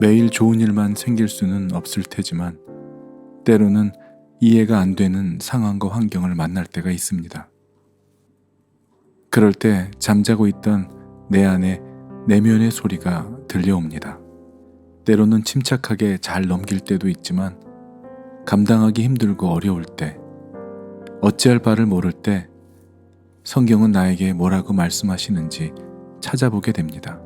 매일 좋은 일만 생길 수는 없을 테지만 때로는 이해가 안 되는 상황과 환경을 만날 때가 있습니다. 그럴 때 잠자고 있던 내 안에 내면의 소리가 들려옵니다. 때로는 침착하게 잘 넘길 때도 있지만 감당하기 힘들고 어려울 때 어찌할 바를 모를 때 성경은 나에게 뭐라고 말씀하시는지 찾아보게 됩니다.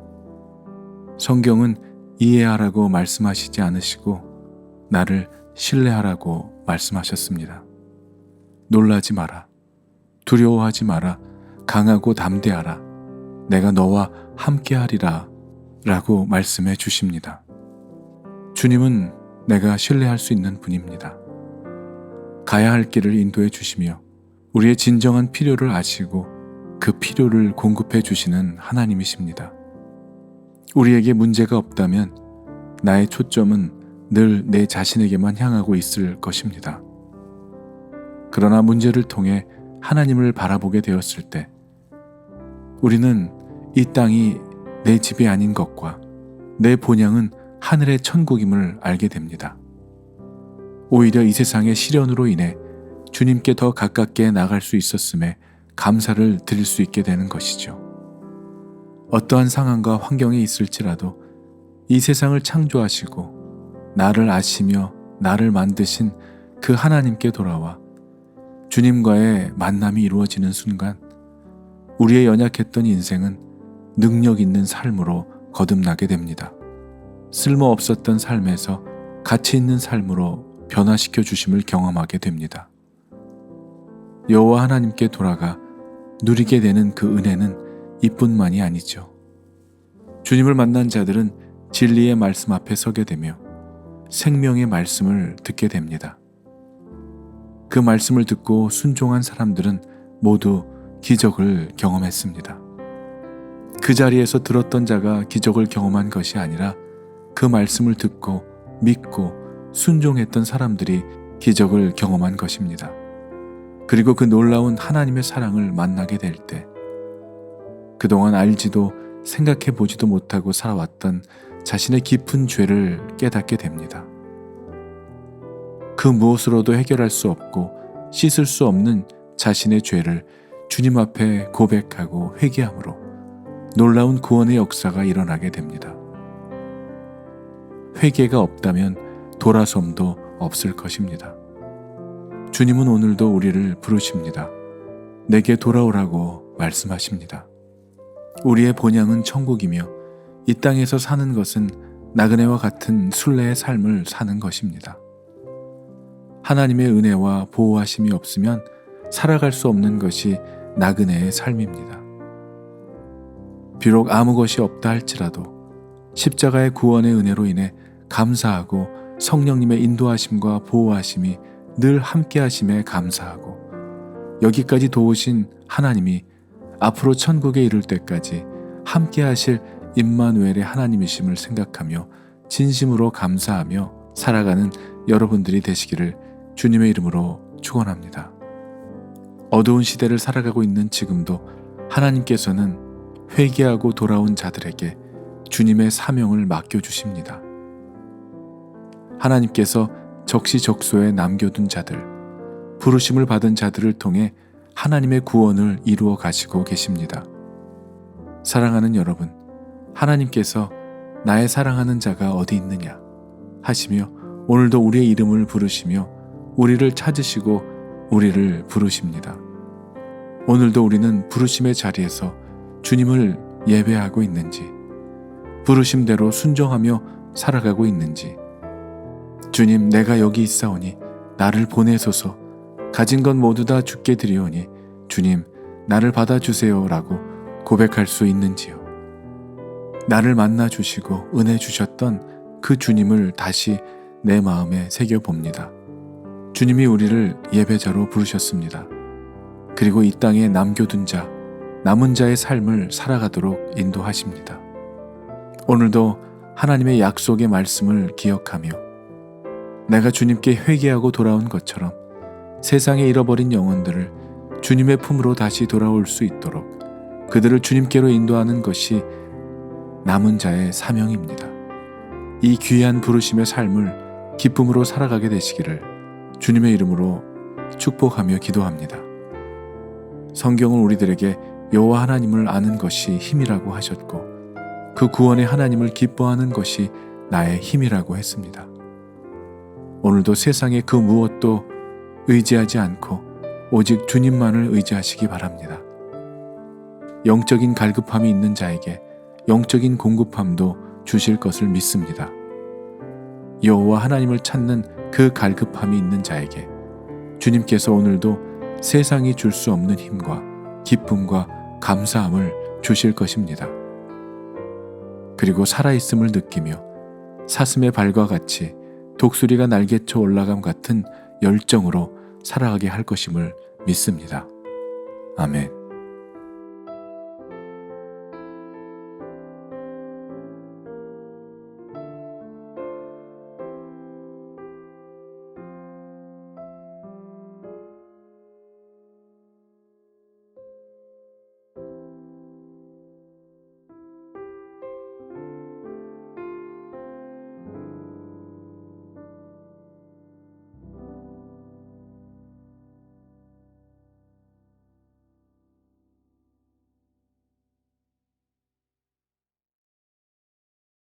성경은 이해하라고 말씀하시지 않으시고 나를 신뢰하라고 말씀하셨습니다. 놀라지 마라. 두려워하지 마라. 강하고 담대하라. 내가 너와 함께하리라. 라고 말씀해 주십니다. 주님은 내가 신뢰할 수 있는 분입니다. 가야 할 길을 인도해 주시며 우리의 진정한 필요를 아시고 그 필요를 공급해 주시는 하나님이십니다. 우리에게 문제가 없다면 나의 초점은 늘 내 자신에게만 향하고 있을 것입니다. 그러나 문제를 통해 하나님을 바라보게 되었을 때 우리는 이 땅이 내 집이 아닌 것과 내 본향은 하늘의 천국임을 알게 됩니다. 오히려 이 세상의 시련으로 인해 주님께 더 가깝게 나갈 수 있었음에 감사를 드릴 수 있게 되는 것이죠. 어떠한 상황과 환경에 있을지라도 이 세상을 창조하시고 나를 아시며 나를 만드신 그 하나님께 돌아와 주님과의 만남이 이루어지는 순간 우리의 연약했던 인생은 능력 있는 삶으로 거듭나게 됩니다. 쓸모 없었던 삶에서 가치 있는 삶으로 변화시켜 주심을 경험하게 됩니다. 여호와 하나님께 돌아가 누리게 되는 그 은혜는 이뿐만이 아니죠. 주님을 만난 자들은 진리의 말씀 앞에 서게 되며 생명의 말씀을 듣게 됩니다. 그 말씀을 듣고 순종한 사람들은 모두 기적을 경험했습니다. 그 자리에서 들었던 자가 기적을 경험한 것이 아니라 그 말씀을 듣고 믿고 순종했던 사람들이 기적을 경험한 것입니다. 그리고 그 놀라운 하나님의 사랑을 만나게 될 때, 그동안 알지도 생각해 보지도 못하고 살아왔던 자신의 깊은 죄를 깨닫게 됩니다. 그 무엇으로도 해결할 수 없고 씻을 수 없는 자신의 죄를 주님 앞에 고백하고 회개함으로 놀라운 구원의 역사가 일어나게 됩니다. 회개가 없다면 돌아섬도 없을 것입니다. 주님은 오늘도 우리를 부르십니다. 내게 돌아오라고 말씀하십니다. 우리의 본향은 천국이며 이 땅에서 사는 것은 나그네와 같은 순례의 삶을 사는 것입니다. 하나님의 은혜와 보호하심이 없으면 살아갈 수 없는 것이 나그네의 삶입니다. 비록 아무 것이 없다 할지라도 십자가의 구원의 은혜로 인해 감사하고 성령님의 인도하심과 보호하심이 늘 함께하심에 감사하고 여기까지 도우신 하나님이 앞으로 천국에 이를 때까지 함께 하실 임마누엘의 하나님이심을 생각하며 진심으로 감사하며 살아가는 여러분들이 되시기를 주님의 이름으로 축원합니다. 어두운 시대를 살아가고 있는 지금도 하나님께서는 회개하고 돌아온 자들에게 주님의 사명을 맡겨 주십니다. 하나님께서 적시적소에 남겨둔 자들, 부르심을 받은 자들을 통해 하나님의 구원을 이루어 가시고 계십니다. 사랑하는 여러분, 하나님께서 나의 사랑하는 자가 어디 있느냐 하시며 오늘도 우리의 이름을 부르시며 우리를 찾으시고 우리를 부르십니다. 오늘도 우리는 부르심의 자리에서 주님을 예배하고 있는지, 부르심대로 순종하며 살아가고 있는지, 주님, 내가 여기 있사오니 나를 보내소서. 가진 것 모두 다 주께 드리오니 주님, 나를 받아주세요 라고 고백할 수 있는지요. 나를 만나 주시고 은혜 주셨던 그 주님을 다시 내 마음에 새겨 봅니다. 주님이 우리를 예배자로 부르셨습니다. 그리고 이 땅에 남겨둔 자, 남은 자의 삶을 살아가도록 인도하십니다. 오늘도 하나님의 약속의 말씀을 기억하며 내가 주님께 회개하고 돌아온 것처럼 세상에 잃어버린 영혼들을 주님의 품으로 다시 돌아올 수 있도록 그들을 주님께로 인도하는 것이 남은 자의 사명입니다. 이 귀한 부르심의 삶을 기쁨으로 살아가게 되시기를 주님의 이름으로 축복하며 기도합니다. 성경은 우리들에게 여호와 하나님을 아는 것이 힘이라고 하셨고 그 구원의 하나님을 기뻐하는 것이 나의 힘이라고 했습니다. 오늘도 세상의 그 무엇도 의지하지 않고 오직 주님만을 의지하시기 바랍니다. 영적인 갈급함이 있는 자에게 영적인 공급함도 주실 것을 믿습니다. 여호와 하나님을 찾는 그 갈급함이 있는 자에게 주님께서 오늘도 세상이 줄 수 없는 힘과 기쁨과 감사함을 주실 것입니다. 그리고 살아있음을 느끼며 사슴의 발과 같이 독수리가 날개쳐 올라감 같은 열정으로 살아가게 할 것임을 믿습니다. 아멘.